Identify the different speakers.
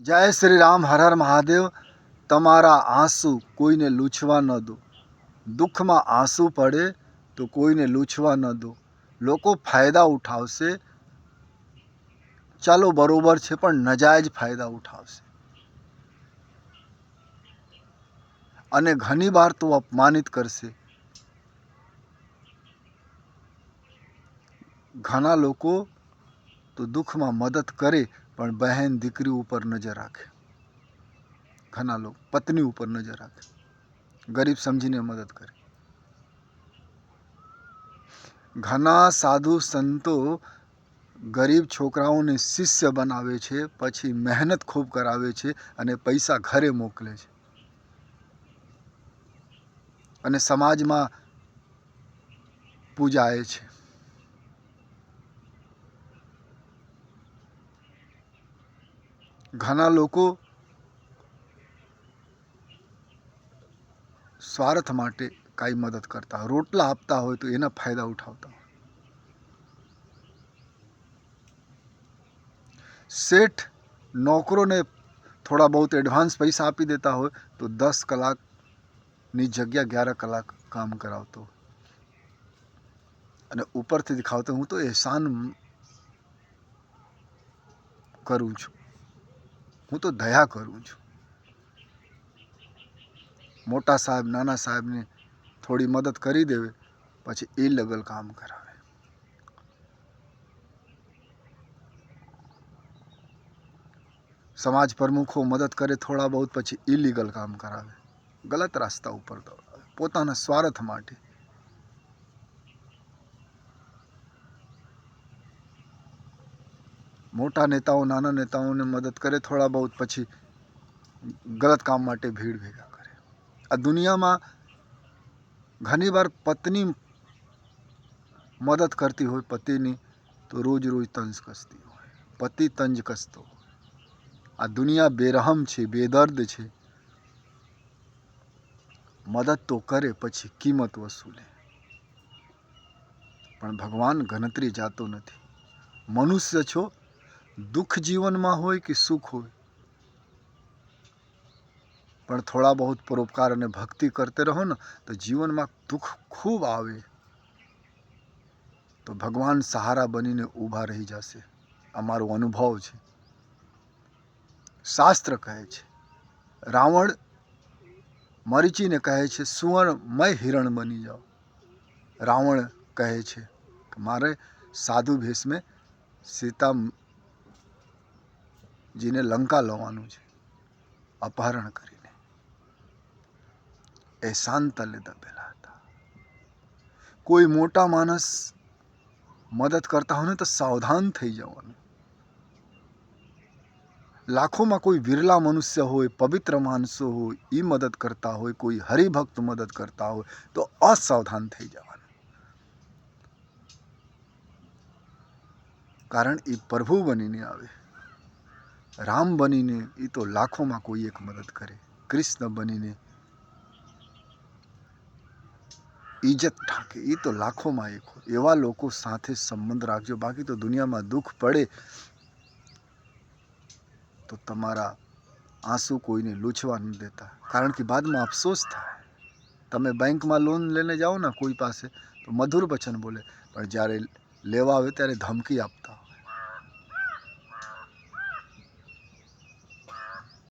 Speaker 1: જય શ્રી રામ, હર હર મહાદેવ. તમારા આંસુ કોઈને લૂછવા ન દો. દુઃખમાં આંસુ પડે તો કોઈને લૂછવા ન દો. લોકો ફાયદા ઉઠાવશે. ચાલો બરોબર છે, પણ નજાયજ ફાયદા ઉઠાવશે. અને ઘણી વાર તો અપમાનિત કરશે. ઘણા લોકો તો દુઃખમાં મદદ કરે, પણ બહેન દીકરી ઉપર નજર રાખે. ઘણા લોકો પત્ની ઉપર નજર રાખે. ગરીબ સમજીને મદદ કરે. ઘણા સાધુ સંતો ગરીબ છોકરાઓને શિષ્ય બનાવે છે, પછી મહેનત ખૂબ કરાવે છે અને પૈસા ઘરે મોકલે છે. અને સમાજમાં પૂજાય છે. ઘણા લોકો સ્વાર્થ માટે કાંઈ મદદ કરતા રોટલા આપતા હોય તો એના ફાયદા ઉઠાવતા હોય. શેઠ નોકરોને થોડા બહુ એડવાન્સ પૈસા આપી દેતા હોય તો દસ કલાકની જગ્યા અગિયાર કલાક કામ કરાવતો અને ઉપરથી દેખાવતો હું તો એહસાન કરું છું. હું તો દયા કરું છું. મોટા સાહેબ, નાના સાહેબને થોડી મદદ કરી દેવે, પછી એ લગલ કામ કરાવે. સમાજ પ્રમુખો મદદ કરે થોડા બહુ, પછી ઇલીગલ કામ કરાવે. ગલત રસ્તા ઉપર દોડાવે. પોતાના સ્વાર્થ માટે મોટા નેતાઓ, નાના નેતાઓને મદદ કરે, થોડા બહુ પછી ગલત કામ માટે ભીડ ભેગા કરે. આ દુનિયામાં ઘણીવાર પત્ની મદદ કરતી હોય પતિની, તો રોજ રોજ તંજ કસતી હોય. પતિ તંજ કસતો આ દુનિયા બેરહમ છે, બેદર્દ છે. મદદ તો કરે, પછી કિંમત વસૂલે. પણ ભગવાન ગણતરી જાતો નથી. મનુષ્ય છો દુઃખ જીવનમાં હોય કે સુખ હોય, પણ થોડા બહુ પરોપકાર અને ભક્તિ કરતે રહો ને, તો જીવનમાં દુઃખ ખૂબ આવે. તો ભગવાન સહારા બનીને ઊભા રહી જશે. અમારો અનુભવ છે. શાસ્ત્ર કહે છે. રાવણ મરીચીને કહે છે, સુવર્ણમય હિરણ બની જાઓ. રાવણ કહે છે મારે સાધુ ભેષમાં સીતા જીને લંકા લાવવાનું છે, અપહરણ કરીને. એહસાન તલે દબેલા હતા. કોઈ મોટા માણસ મદદ કરતા હોય ને તો સાવધાન થઈ જવાનું. લાખોમાં કોઈ વિરલા મનુષ્ય હોય, પવિત્ર માણસો હોય એ મદદ કરતા હોય, કોઈ હરિભક્ત મદદ કરતા હોય, તો અસાવધાન થઈ જવાનું. કારણ એ પ્રભુ બનીને આવે. રામ બનીને એ તો લાખોમાં કોઈ એક મદદ કરે. કૃષ્ણ બનીને ઇજ્જત ઢાંકે એ તો લાખોમાં એક હોય. એવા લોકો સાથે સંબંધ રાખજો. બાકી તો દુનિયામાં દુઃખ પડે. તો તમારા આંસુ કોઈને લૂછવા ન દેતા. કારણ કે બાદમાં અફસોસ થાય. તમે બેંકમાં લોન લઈને જાઓ ને કોઈ પાસે, તો મધુર વચન બોલે. પણ જ્યારે લેવા આવે ત્યારે ધમકી આપતા